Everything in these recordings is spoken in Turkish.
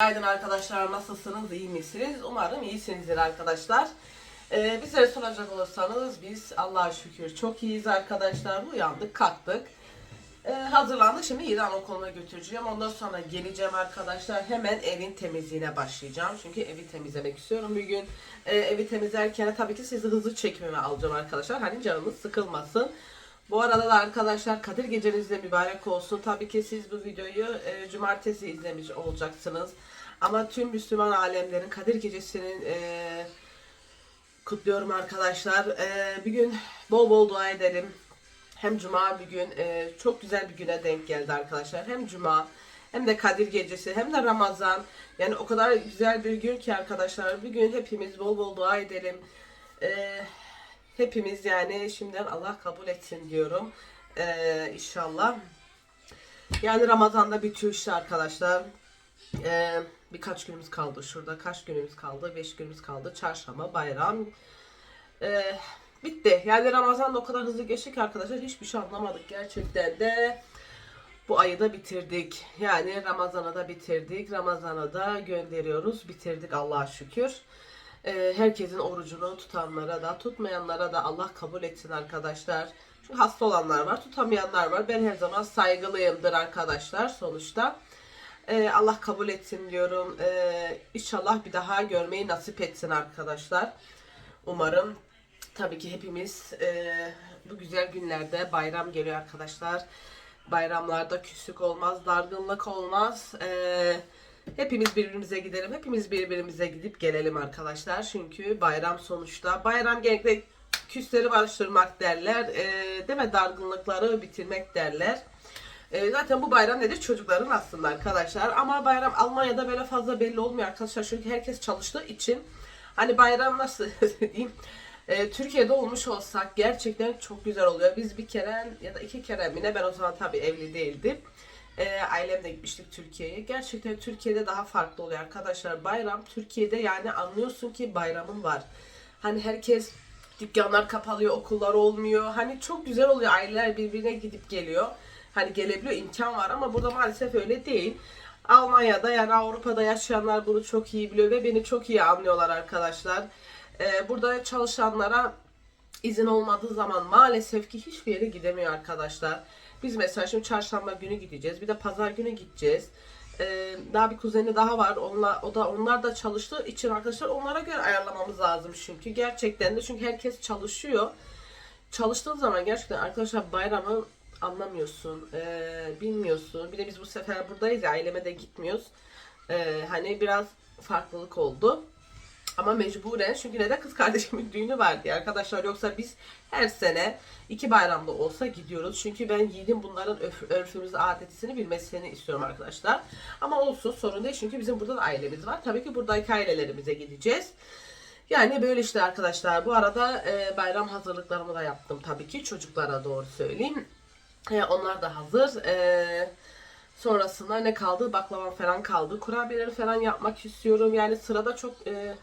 Günaydın arkadaşlar nasılsınız iyi misiniz? Umarım iyisinizdir arkadaşlar. Ee, bizlere soracak olursanız biz Allah'a şükür çok iyiyiz arkadaşlar. Uyandık kalktık. Ee, hazırlandık şimdi İran okuluna götüreceğim. Ondan sonra geleceğim arkadaşlar. Hemen evin temizliğine başlayacağım. Çünkü evi temizlemek istiyorum bugün. Ee, evi temizlerken tabii ki sizi hızlı çekmeme alacağım arkadaşlar. Hani canınız sıkılmasın. Bu arada da arkadaşlar Kadir Geceniz de mübarek olsun. Tabii ki siz bu videoyu e, cumartesi izlemiş olacaksınız. Ama tüm Müslüman alemlerin Kadir Gecesi'nin e, kutluyorum arkadaşlar. E, bir gün bol bol dua edelim. Hem cuma bir gün e, çok güzel bir güne denk geldi arkadaşlar. Hem cuma hem de Kadir Gecesi hem de Ramazan. Yani o kadar güzel bir gün ki arkadaşlar. Bir gün hepimiz bol bol dua edelim. E, hepimiz yani şimdiden Allah kabul etsin diyorum. E, inşallah. Yani Ramazan'da bitiyor işte arkadaşlar. Ee, birkaç günümüz kaldı şurada. Kaç günümüz kaldı? 5 günümüz kaldı. Çarşamba, bayram. Ee, bitti. Yani Ramazan o kadar hızlı geçti ki arkadaşlar hiçbir şey anlamadık gerçekten de. Bu ayı da bitirdik. Yani Ramazan'ı da bitirdik. Ramazan'ı da gönderiyoruz. Bitirdik Allah'a şükür. Ee, herkesin orucunu tutanlara da tutmayanlara da Allah kabul etsin arkadaşlar. Çünkü hasta olanlar var, tutamayanlar var. Ben her zaman saygılıyımdır arkadaşlar sonuçta. Ee, Allah kabul etsin diyorum. Ee, inşallah bir daha görmeyi nasip etsin arkadaşlar. Umarım tabii ki hepimiz e, bu güzel günlerde bayram geliyor arkadaşlar. Bayramlarda küslük olmaz, dargınlık olmaz. Ee, hepimiz birbirimize gidelim. Hepimiz birbirimize gidip gelelim arkadaşlar. Çünkü bayram sonuçta. Bayram genellikle küsleri barıştırmak derler. Ee, değil mi? Dargınlıkları bitirmek derler. E, zaten bu bayram nedir? Çocukların aslında arkadaşlar. Ama bayram Almanya'da böyle fazla belli olmuyor arkadaşlar. Çünkü herkes çalıştığı için. Hani bayram nasıl diyeyim? e, Türkiye'de olmuş olsak gerçekten çok güzel oluyor. Biz bir kere ya da iki kere mi ne ben o zaman tabii evli değildim. E, ailemle gitmiştik Türkiye'ye. Gerçekten Türkiye'de daha farklı oluyor arkadaşlar. Bayram Türkiye'de yani anlıyorsun ki bayramın var. Hani herkes dükkanlar kapalıyor, okullar olmuyor. Hani çok güzel oluyor. Aileler birbirine gidip geliyor hani gelebiliyor imkan var ama burada maalesef öyle değil. Almanya'da yani Avrupa'da yaşayanlar bunu çok iyi biliyor ve beni çok iyi anlıyorlar arkadaşlar. Ee, burada çalışanlara izin olmadığı zaman maalesef ki hiçbir yere gidemiyor arkadaşlar. Biz mesela şimdi çarşamba günü gideceğiz. Bir de pazar günü gideceğiz. Ee, daha bir kuzeni daha var. Onlar, o da onlar da çalıştığı için arkadaşlar onlara göre ayarlamamız lazım çünkü gerçekten de çünkü herkes çalışıyor. Çalıştığın zaman gerçekten arkadaşlar bayramı anlamıyorsun, e, bilmiyorsun. Bir de biz bu sefer buradayız ya aileme de gitmiyoruz. E, hani biraz farklılık oldu. Ama mecburen çünkü neden kız kardeşimin düğünü vardı arkadaşlar yoksa biz her sene iki bayramda olsa gidiyoruz. Çünkü ben yiğidim bunların öf, örfümüzü, adetini bilmesini istiyorum arkadaşlar. Ama olsun sorun değil çünkü bizim burada da ailemiz var. Tabii ki buradaki ailelerimize gideceğiz. Yani böyle işte arkadaşlar. Bu arada e, bayram hazırlıklarımı da yaptım tabii ki çocuklara doğru söyleyeyim. E, onlar da hazır. E, sonrasında ne kaldı? Baklava falan kaldı. Kurabiyeleri falan yapmak istiyorum. Yani sırada çok e,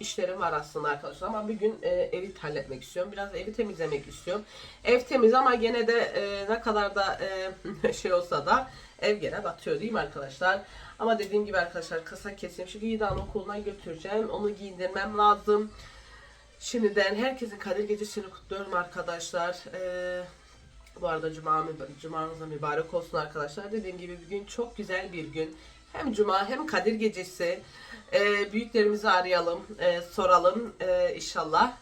işlerim var aslında arkadaşlar. Ama bir gün e, evi halletmek istiyorum. Biraz evi temizlemek istiyorum. Ev temiz ama gene de e, ne kadar da e, şey olsa da ev gene batıyor değil mi arkadaşlar? Ama dediğim gibi arkadaşlar kısa kesim. Şimdi Yiğidan okuluna götüreceğim. Onu giydirmem lazım. Şimdiden herkesin Kadir Gecesi'ni kutluyorum arkadaşlar. Eee bu arada cuma, cumanız da mübarek olsun arkadaşlar. Dediğim gibi bir gün çok güzel bir gün. Hem cuma hem Kadir gecesi. Ee, büyüklerimizi arayalım, e, soralım e, inşallah.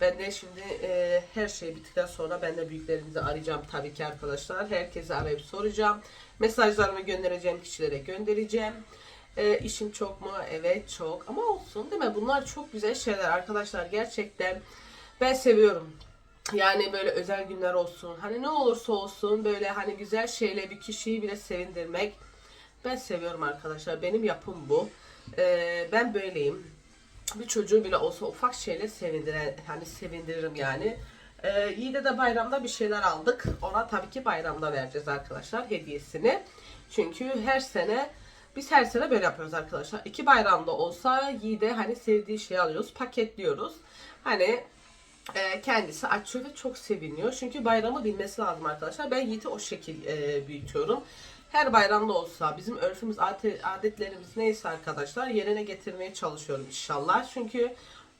Ben de şimdi e, her şey bittikten sonra ben de büyüklerimizi arayacağım tabii ki arkadaşlar. Herkesi arayıp soracağım. Mesajlarımı göndereceğim kişilere göndereceğim. E, işim çok mu? Evet çok. Ama olsun değil mi? Bunlar çok güzel şeyler arkadaşlar. Gerçekten ben seviyorum. Yani böyle özel günler olsun. Hani ne olursa olsun böyle hani güzel şeyle bir kişiyi bile sevindirmek. Ben seviyorum arkadaşlar. Benim yapım bu. Ee, ben böyleyim. Bir çocuğu bile olsa ufak şeyle sevindire, hani sevindiririm yani. Ee, Yiğit'e de bayramda bir şeyler aldık. Ona tabii ki bayramda vereceğiz arkadaşlar hediyesini. Çünkü her sene biz her sene böyle yapıyoruz arkadaşlar. İki bayramda olsa Yiğit'e hani sevdiği şeyi alıyoruz, paketliyoruz. Hani e, kendisi açıyor ve çok seviniyor. Çünkü bayramı bilmesi lazım arkadaşlar. Ben Yiğit'i o şekil e, büyütüyorum. Her bayramda olsa bizim örfümüz, adetlerimiz neyse arkadaşlar yerine getirmeye çalışıyorum inşallah. Çünkü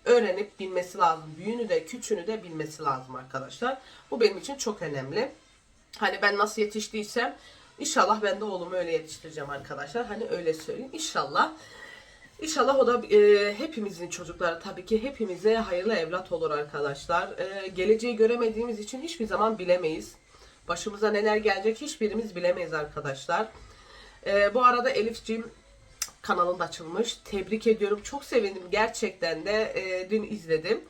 öğrenip bilmesi lazım. Büyüğünü de küçüğünü de bilmesi lazım arkadaşlar. Bu benim için çok önemli. Hani ben nasıl yetiştiysem inşallah ben de oğlumu öyle yetiştireceğim arkadaşlar. Hani öyle söyleyeyim inşallah. İnşallah o da e, hepimizin çocukları tabii ki hepimize hayırlı evlat olur arkadaşlar. E, geleceği göremediğimiz için hiçbir zaman bilemeyiz. Başımıza neler gelecek hiçbirimiz bilemeyiz arkadaşlar. E, bu arada Elif'ciğim kanalında açılmış. Tebrik ediyorum. Çok sevindim gerçekten de. E, dün izledim.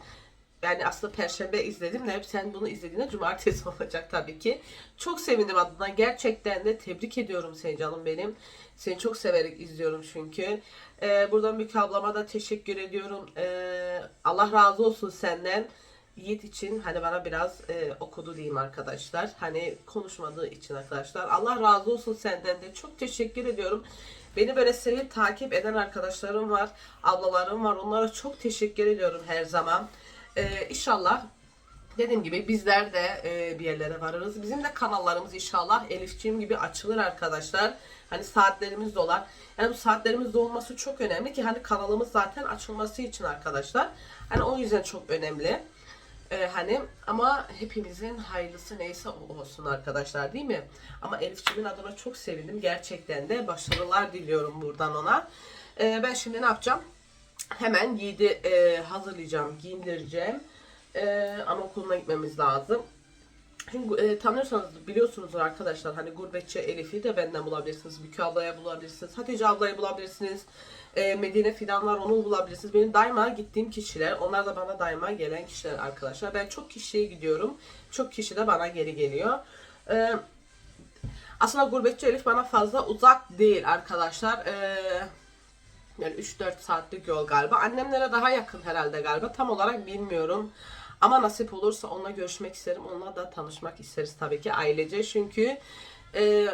Yani aslında perşembe izledim de sen bunu izlediğinde cumartesi olacak tabii ki. Çok sevindim adına. Gerçekten de tebrik ediyorum seni canım benim. Seni çok severek izliyorum çünkü. Ee, buradan Mükü ablama da teşekkür ediyorum. Ee, Allah razı olsun senden. Yiğit için hani bana biraz e, okudu diyeyim arkadaşlar. Hani konuşmadığı için arkadaşlar. Allah razı olsun senden de. Çok teşekkür ediyorum. Beni böyle sevip takip eden arkadaşlarım var. Ablalarım var. Onlara çok teşekkür ediyorum her zaman. Ee, inşallah dediğim gibi bizler de e, bir yerlere varırız. Bizim de kanallarımız inşallah Elifçiğim gibi açılır arkadaşlar. Hani saatlerimiz dolar. Yani bu saatlerimiz olması çok önemli ki hani kanalımız zaten açılması için arkadaşlar. Hani o yüzden çok önemli. Ee, hani ama hepimizin hayırlısı neyse olsun arkadaşlar değil mi? Ama Elifçimin adına çok sevindim. Gerçekten de başarılar diliyorum buradan ona. Ee, ben şimdi ne yapacağım? Hemen Yiğit'i e, hazırlayacağım, giyindireceğim. E, anaokuluna gitmemiz lazım. Çünkü e, tanıyorsanız biliyorsunuzdur arkadaşlar hani gurbetçi Elif'i de benden bulabilirsiniz. Bükü ablaya bulabilirsiniz. Hatice ablayı bulabilirsiniz. E, Medine Fidan var onu bulabilirsiniz. Benim daima gittiğim kişiler. Onlar da bana daima gelen kişiler arkadaşlar. Ben çok kişiye gidiyorum. Çok kişi de bana geri geliyor. E, aslında gurbetçi Elif bana fazla uzak değil arkadaşlar. E, yani 3-4 saatlik yol galiba. Annemlere daha yakın herhalde galiba. Tam olarak bilmiyorum. Ama nasip olursa onunla görüşmek isterim. Onunla da tanışmak isteriz tabii ki ailece. Çünkü e,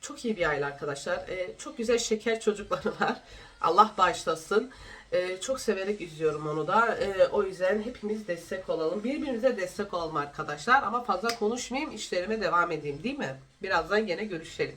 çok iyi bir aile arkadaşlar. E, çok güzel şeker çocukları var. Allah bağışlasın. E, çok severek izliyorum onu da. E, o yüzden hepimiz destek olalım. Birbirimize destek olalım arkadaşlar. Ama fazla konuşmayayım. işlerime devam edeyim değil mi? Birazdan gene görüşelim.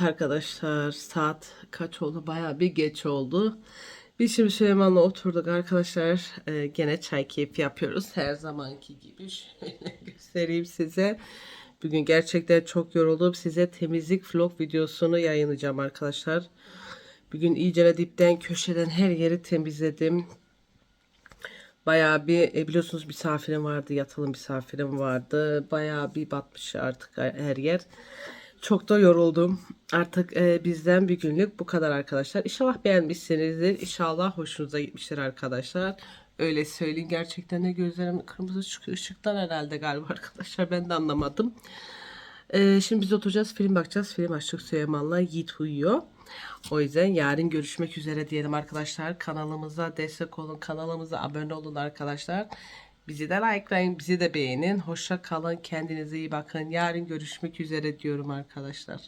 Evet arkadaşlar saat kaç oldu? Bayağı bir geç oldu. Biz şimdi Süleyman'la oturduk arkadaşlar. Ee, gene çay keyfi yapıyoruz. Her zamanki gibi. Şöyle göstereyim size. Bugün gerçekten çok yoruldum. Size temizlik vlog videosunu yayınlayacağım arkadaşlar. Bugün iyice dipten köşeden her yeri temizledim. Bayağı bir e, biliyorsunuz misafirim vardı. Yatılı misafirim vardı. Bayağı bir batmış artık her yer. Çok da yoruldum. Artık e, bizden bir günlük bu kadar arkadaşlar. İnşallah beğenmişsinizdir. İnşallah hoşunuza gitmiştir arkadaşlar. Öyle söyleyeyim. Gerçekten de gözlerim kırmızı çıkıyor. Işıktan herhalde galiba arkadaşlar. Ben de anlamadım. E, şimdi biz oturacağız. Film bakacağız. Film açtık Süleyman'la. Yiğit uyuyor. O yüzden yarın görüşmek üzere diyelim arkadaşlar. Kanalımıza destek olun. Kanalımıza abone olun arkadaşlar. Bizi de likelayın, bizi de beğenin. Hoşça kalın, kendinize iyi bakın. Yarın görüşmek üzere diyorum arkadaşlar.